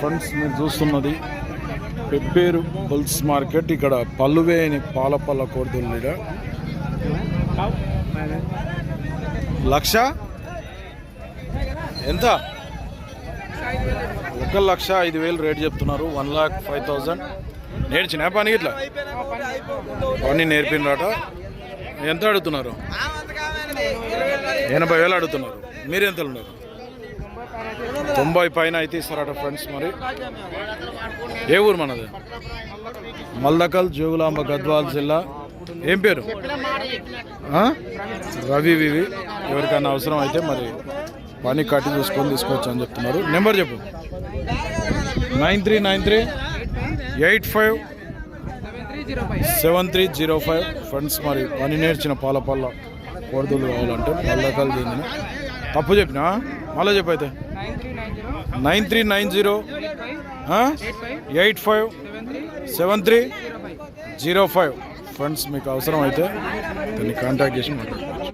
Friends మీరు చూస్తున్నది Pebbair bulls market. ఇక్కడ పల్లువేని పాల పళ్ళ కోడుతుల్లిడ లక్ష? ఎంత? ఒక లక్ష ఐదు వేలు రేట్ చెప్తున్నారు. One lakh five thousand. నేర్చిన పని ఇట్లా? పని నేర్పినరాట. ఎంత అడుగుతున్నారు? ఎనభై వేలు అడుగుతున్నారు. మీరు ఎంత ఉన్నారు? తొంభై పైన అయితే ఇస్తారట ఫ్రెండ్స్ మరి. ఏ ఊరు మనది? మల్దకల్ జోగులాంబ గద్వాల్ జిల్లా. ఏం పేరు? రవి వివి. ఎవరికైనా అవసరం అయితే మరి పని కట్టి చూసుకొని తీసుకోవచ్చు అని చెప్తున్నారు. నెంబర్ చెప్పు. Nine three nine three eight five seven three zero five. Friends మరి పని నేర్చిన పాలపల్ల పళ్ళ కావాలంటే మల్లకల్ చెందిన తప్పు చెప్పినా? మళ్ళీ చెప్పు అయితే. Nine three nine zero. Eight five seven three zero five. Friends మీకు అవసరం అయితే దాన్ని కాంటాక్ట్ చేసి మాట్లాడుకోవచ్చు